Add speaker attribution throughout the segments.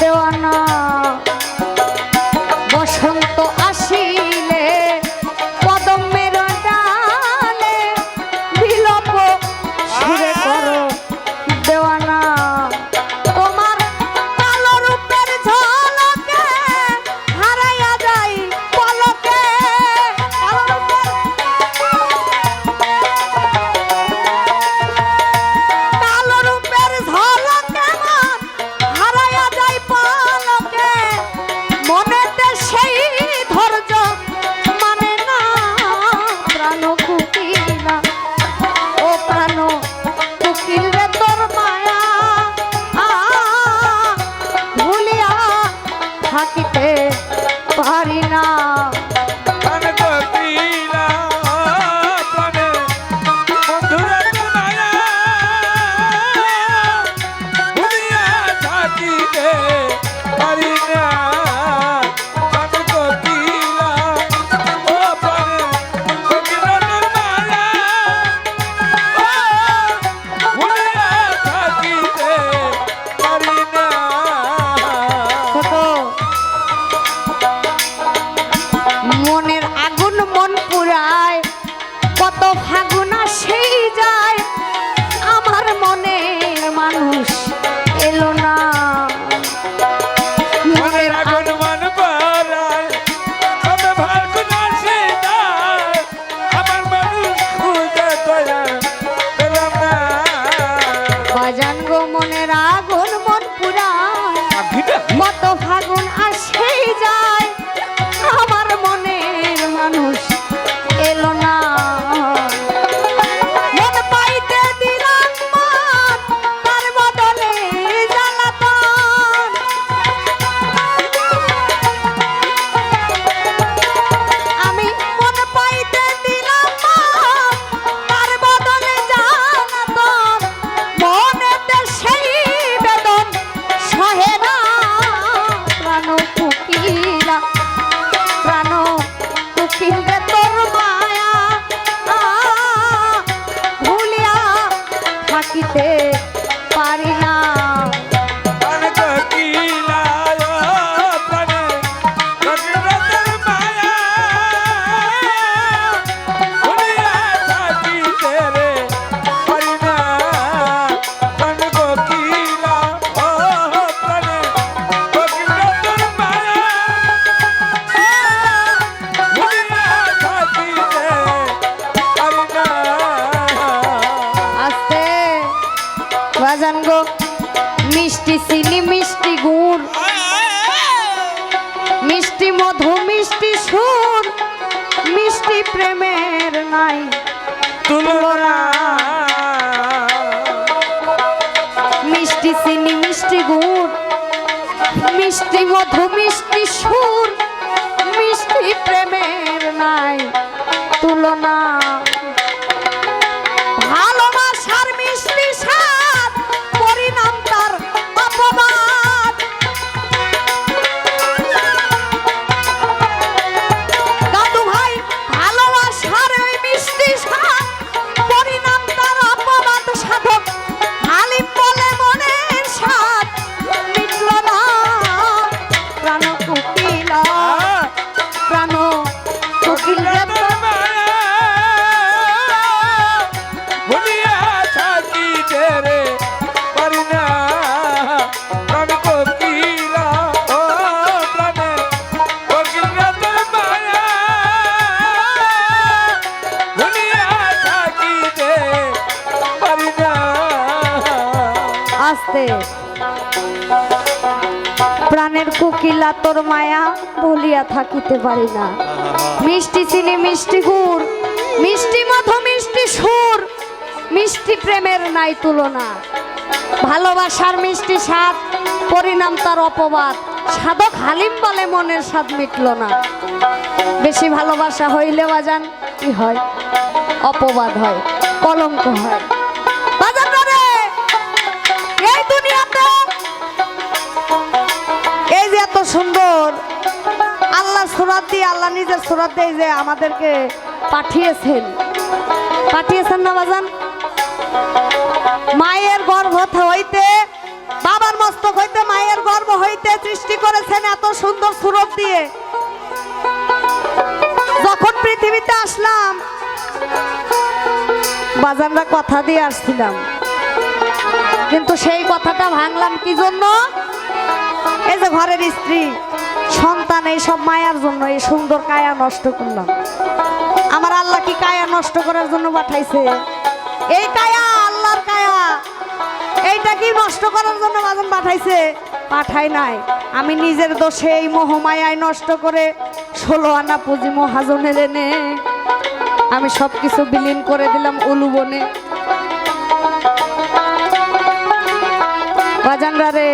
Speaker 1: দেওয়ানা। বসন্ত পারি না। মিষ্টি মধু মিষ্টি সুর মিষ্টি প্রেমের নাই
Speaker 2: তুলনা।
Speaker 1: মিষ্টি চিনি মিষ্টি গুড় মিষ্টি মধু মিষ্টি সুর মিষ্টি প্রেমের নাই তুলনা। তোর মায়া বলিয়া থাকিতে পারি না। মিষ্টি চিনি, মিষ্টি গুড়, মিষ্টি মধু, মিষ্টি সুর, মিষ্টি প্রেমের নাই তুলনা। ভালোবাসার মিষ্টি স্বাদ, পরিণাম তার অপবাদ। সাধক হালিম বলে মনের স্বাদ মিটল না। বেশি ভালোবাসা হইলে বাজান কি হয়? অপবাদ হয়, কলঙ্ক হয়। দিয়ে আল্লাহ নিজের সুরাত দিয়ে যে আমাদেরকে পাঠিয়েছেন। পাঠিয়েছেন না বাজান? মায়ের গর্ভ হইতে, বাবার মস্তক হইতে, মায়ের গর্ভ হইতে সৃষ্টি করেছেন এত সুন্দর সুরত দিয়ে। যখন পৃথিবীতে আসলাম, বাজানরা কথা দিয়ে আসছিলাম। কিন্তু সেই কথাটা ভাঙলাম কি জন্য? এই যে ঘরের স্ত্রী, সন্তান, এই সব মায়ার জন্য এই সুন্দর কায়া নষ্ট করলাম। আমার আল্লাহ কি কায়া নষ্ট করার জন্য পাঠাইছে? এই কায়া, আল্লাহর কায়া। এইটা কি নষ্ট করার জন্য বাজন পাঠাইছে? পাঠাই নাই। আমি নিজের দোষে এই মোহমায়ায় নষ্ট করে ষোলো আনা পুঁজি মহাজনের এনে আমি সব কিছু বিলীন করে দিলাম উলুবনে বাজানরা রে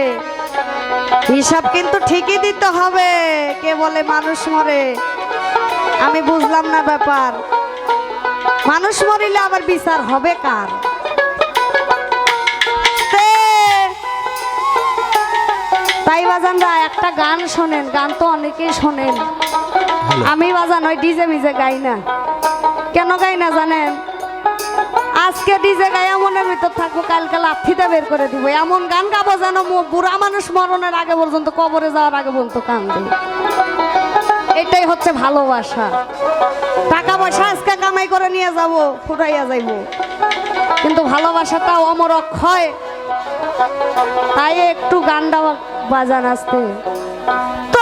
Speaker 1: হিসাব কিন্তু ঠিকই দিতে হবে। কে বলে মানুষ মরে? আমি বুঝলাম না ব্যাপার। মানুষ মরিলে আবার বিচার হবে কার? তাই বাজানরা একটা গান শোনেন গান তো অনেকেই শোনেন। আমি বাজান ওই ডিজে মিজে গাই না। কেন গাই না জানেন? আজকে ডিজে গায়া মনের ভিতর থাকব, কালকে লাথিতে বের করে দিব। এমন গান গাবো যেন বুড়া মানুষ মরণের আগে পর্যন্ত, কবরে যাওয়ার আগে পর্যন্ত কান্দে। এটাই হচ্ছে ভালোবাসা। টাকা পয়সা আজকে কামাই করে নিয়ে যাব, ফুটাইয়া যাইব। কিন্তু ভালোবাসাটা অমর অক্ষয় তাই একটু গানটা বাজান আসতে। তোর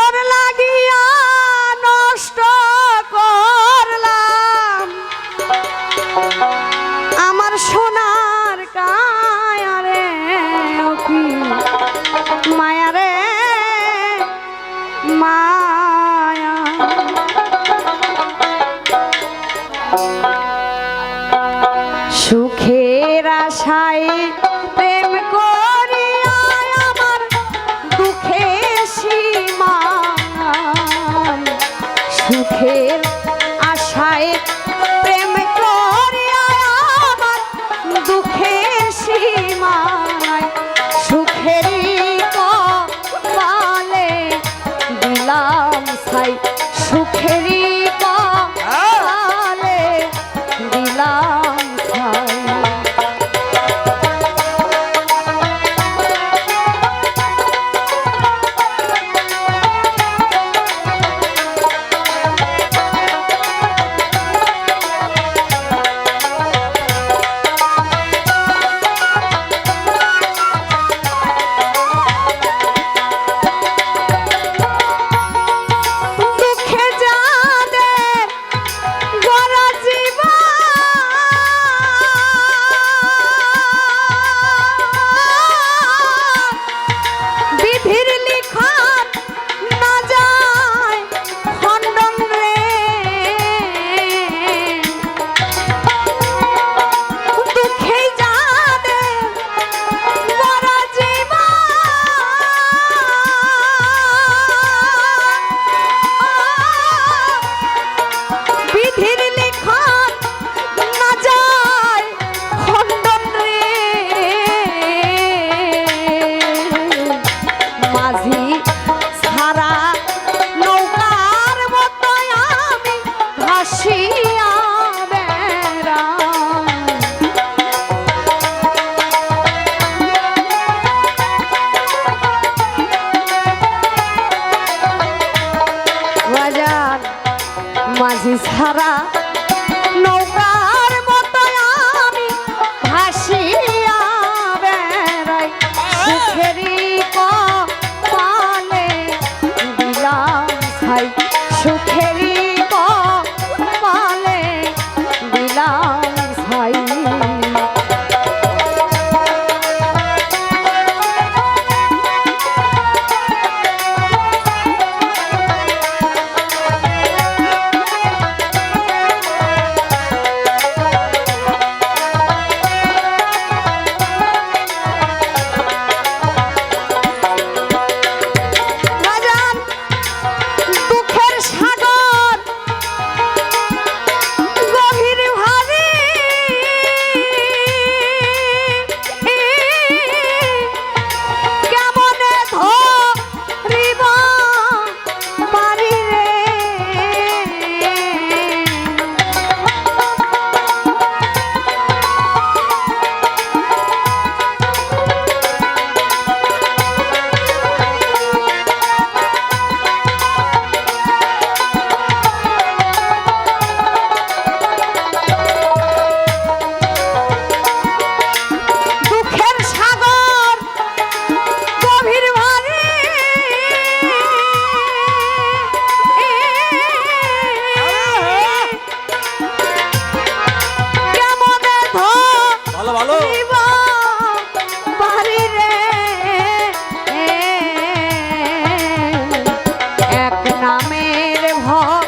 Speaker 1: 啊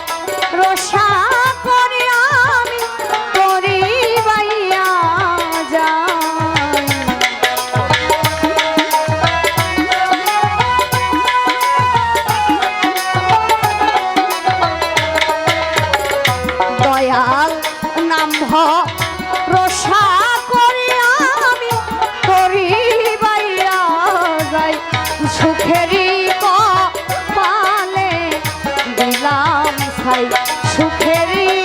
Speaker 1: কোথায় সুখেরই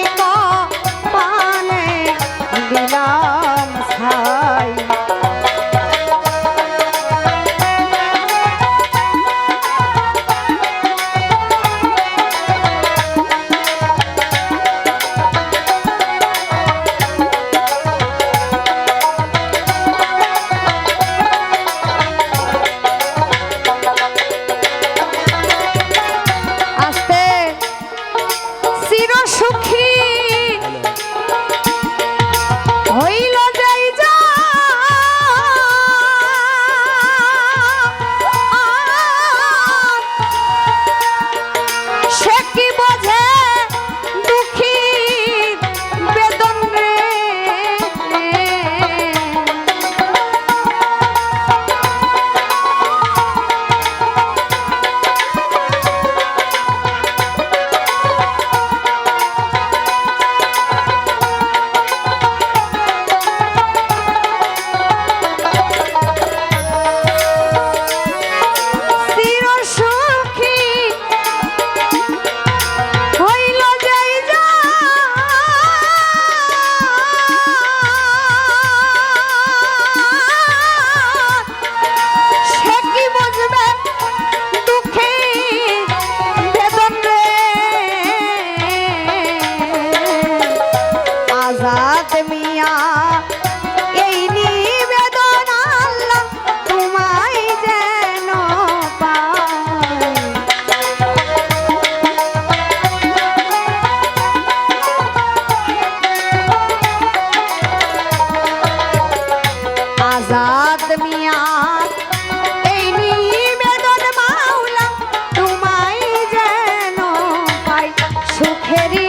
Speaker 1: Hey.